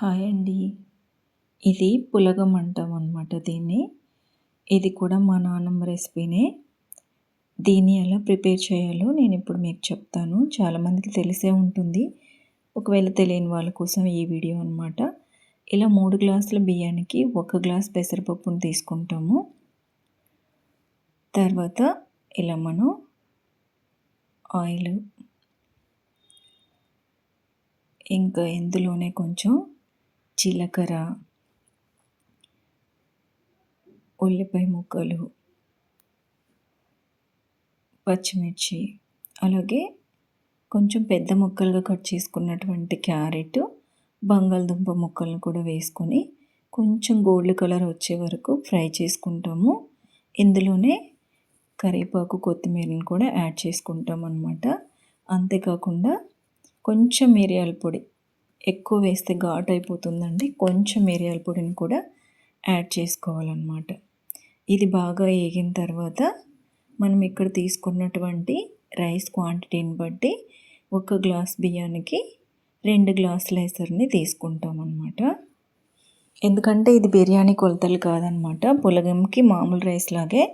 Hi అండి. ఇది పులగం అంటాం అనమాట దీన్ని. ఇది కూడా మా నాన్నమ్మ రెసిపీనే. దీన్ని ఎలా ప్రిపేర్ చేయాలో నేను ఇప్పుడు మీకు చెప్తాను. చాలామందికి తెలిసే ఉంటుంది. ఒకవేళ తెలియని వాళ్ళ కోసం ఈ వీడియో అనమాట ఇలా మూడు గ్లాసుల బియ్యానికి ఒక గ్లాస్ పెసరపప్పును తీసుకుంటాము. తర్వాత ఇలా మనం ఆయిల్ ఇంకా ఇందులోనే కొంచెం జీలకర్ర ఉల్లిపాయ ముక్కలు పచ్చిమిర్చి అలాగే కొంచెం పెద్ద ముక్కలుగా కట్ చేసుకున్నటువంటి క్యారెట్ బంగాళదుంప ముక్కలను కూడా వేసుకొని కొంచెం గోల్డ్ కలర్ వచ్చే వరకు ఫ్రై చేసుకుంటాము. ఇందులోనే కరివేపాకు కొత్తిమీరని కూడా యాడ్ చేసుకుంటాం అనమాట అంతేకాకుండా కొంచెం మిరియాల పొడి ఎక్కువ వేస్తే ఘాట్ అయిపోతుందండి కొంచెం మిరియాల పొడిని కూడా యాడ్ చేసుకోవాలన్నమాట. ఇది బాగా వేగిన తర్వాత మనం ఇక్కడ తీసుకున్నటువంటి రైస్ క్వాంటిటీని బట్టి ఒక గ్లాస్ బియ్యానికి రెండు గ్లాసుల ఎసరిని తీసుకుంటాం అన్నమాట ఎందుకంటే ఇది బిర్యానీ కొలతలు కాదనమాట పులగంకి మామూలు రైస్ లాగే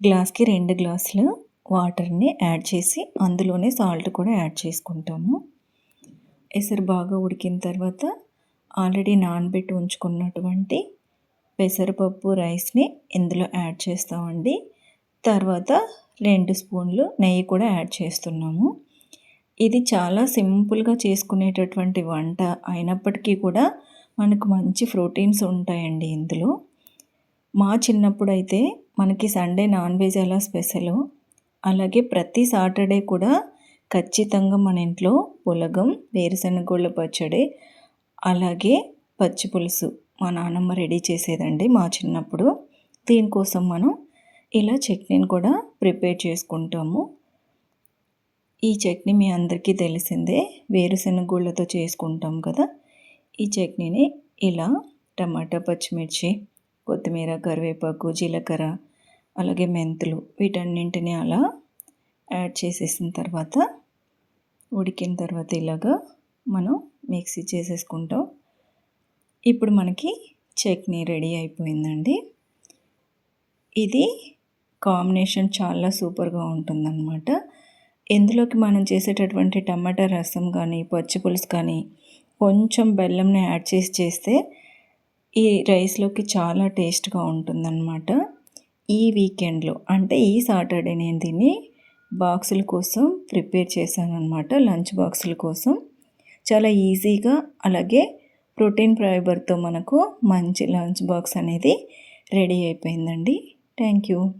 గ్లాస్కి రెండు గ్లాసులు వాటర్ని యాడ్ చేసి అందులోనే సాల్ట్ కూడా యాడ్ చేసుకుంటాము. ఎసరు బాగా ఉడికిన తర్వాత ఆల్రెడీ నానబెట్టి ఉంచుకున్నటువంటి పెసరపప్పు రైస్ని ఇందులో యాడ్ చేస్తామండి. తర్వాత రెండు స్పూన్లు నెయ్యి కూడా యాడ్ చేస్తున్నాము. ఇది చాలా సింపుల్గా చేసుకునేటటువంటి వంట అయినప్పటికీ కూడా మనకు మంచి ప్రోటీన్స్ ఉంటాయండి ఇందులో. మా చిన్నప్పుడు అయితే మనకి సండే నాన్ వెజ్ అలా స్పెషల్ అలాగే ప్రతి సాటర్డే కూడా ఖచ్చితంగా మన ఇంట్లో పులగం వేరుశనగోళ్ళ పచ్చడి అలాగే పచ్చి పులుసు మా నాన్నమ్మ రెడీ చేసేదండి మా చిన్నప్పుడు. దీనికోసం మనం ఇలా చట్నీని కూడా ప్రిపేర్ చేసుకుంటాము. ఈ చట్నీ మీ అందరికీ తెలిసిందే వేరుశనగ చేసుకుంటాం కదా. ఈ చట్నీని ఇలా టమాటా పచ్చిమిర్చి కొత్తిమీర కరివేపాకు జీలకర్ర అలాగే మెంతులు వీటన్నింటినీ అలా యాడ్ చేసేసిన తర్వాత ఉడికిన తర్వాత ఇలాగా మనం మిక్సీ చేసేసుకుంటాం. ఇప్పుడు మనకి చట్నీ రెడీ అయిపోయిందండి. ఇది కాంబినేషన్ చాలా సూపర్గా ఉంటుందన్నమాట. ఇందులోకి మనం చేసేటటువంటి టమాటా రసం కానీ పచ్చి పులుసు కానీ కొంచెం బెల్లంని యాడ్ చేసి చేస్తే ఈ రైస్లోకి చాలా టేస్ట్గా ఉంటుందన్నమాట. ఈ వీకెండ్లో అంటే ఈ సాటర్డే నేను దీన్ని బాక్సుల కోసం ప్రిపేర్ చేశాను అనమాట లంచ్ బాక్సుల కోసం. చాలా ఈజీగా అలాగే ప్రోటీన్ ఫైబర్తో మనకు మంచి లంచ్ బాక్స్ అనేది రెడీ అయిపోయిందండి. Thank you.